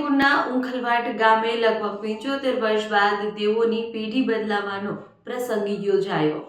છોટાઉદેપુરના ઉંખલવાટ ગામે લગભગ પંચોતેર વર્ષ બાદ દેવોની પેઢી બદલાવાનો પ્રસંગ યોજાયો.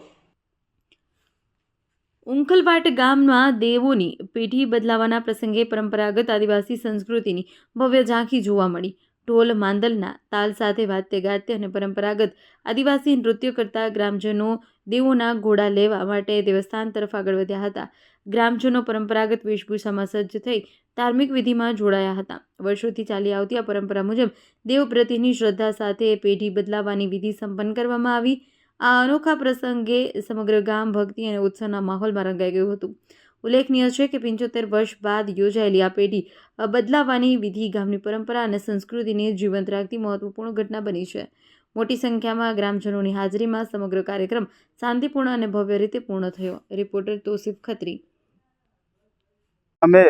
ઉંખલવાટ ગામમાં દેવોની પેઢી બદલાવાના પ્રસંગે પરંપરાગત આદિવાસી સંસ્કૃતિની ભવ્ય ઝાંખી જોવા મળી. ઢોલ માંદલના તાલ સાથે વાદ્ય ગાત્ય અને પરંપરાગત આદિવાસી નૃત્યો કરતા ગ્રામજનો દેવોના ઘોડા લેવા માટે દેવસ્થાન તરફ આગળ વધ્યા હતા. ગ્રામજનો પરંપરાગત વેશભૂષામાં સજ્જ થઈ ધાર્મિક વિધિમાં જોડાયા હતા. વર્ષોથી ચાલી આવતી આ પરંપરા મુજબ દેવ પ્રત્યેની શ્રદ્ધા સાથે પેઢી બદલાવવાની વિધિ સંપન્ન કરવામાં આવી. આ અનોખા પ્રસંગે સમગ્ર ગામ ભક્તિ અને ઉત્સવના માહોલમાં રંગાઈ ગયું હતું. ઉલ્લેખનીય છે કે પંચોતેર વર્ષ બાદ યોજાયેલી આ પેઢી બદલાવાની વિધિ, ગામની પરંપરા અને સંસ્કૃતિને જીવંત રાખતી મહત્વપૂર્ણ ઘટના બની છે. મોટી સંખ્યામાં ગ્રામજનોની હાજરીમાં સમગ્ર કાર્યક્રમ શાંતિપૂર્ણ અને ભવ્ય રીતે પૂર્ણ થયો. રિપોર્ટર તોસિફ ખત્રી. અમે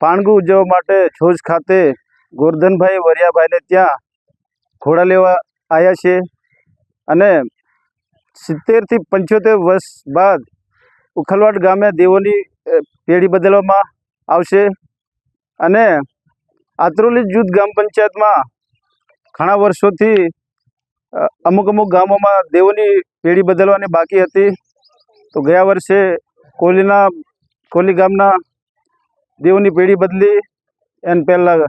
પાણગુ ઉજવવા માટે છોજ ખાતે ગોરધનભાઈ વરિયાભાઈને ત્યાં ઘોડા લેવા આવ્યા છે અને સિત્તેરથી પંચોતેર વર્ષ બાદ ઉખલવાડ ગામે દેવોની પેઢી બદલવામાં આવશે અને આત્રોલી જૂથ ગ્રામ પંચાયતમાં ઘણા વર્ષોથી અમુક અમુક ગામોમાં દેવોની પેઢી બદલવાની બાકી હતી. તો ગયા વર્ષે કોલીના, કોલી ગામના દેવોની પેઢી બદલી એને પહેલાં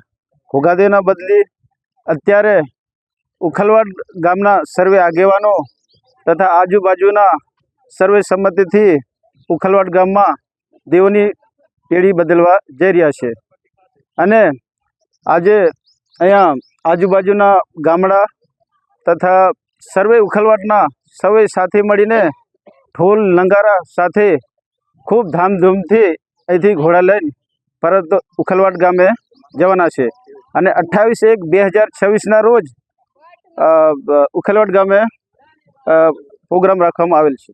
ઘોઘાદેવના બદલી. અત્યારે ઉખલવાડ ગામના સર્વે આગેવાનો તથા આજુબાજુના સર્વે સંમતિથી ઉખલવાડ ગામમાં દેવોની પેઢી બદલવા જઈ રહ્યા છે. અને આજે અહીંયા આજુબાજુના ગામડા તથા સર્વે ઉખલવાટના સૌએ સાથે મળીને ઢોલ નંગારા સાથે ખૂબ ધામધૂમથી અહીંથી ઘોડા લઈને પરત ઉખલવાટ ગામે જવાના છે. અને અઠ્ઠાવીસ એક બે હજાર છવ્વીસના રોજ ઉખલવાટ ગામે પ્રોગ્રામ રાખવામાં આવેલ છે.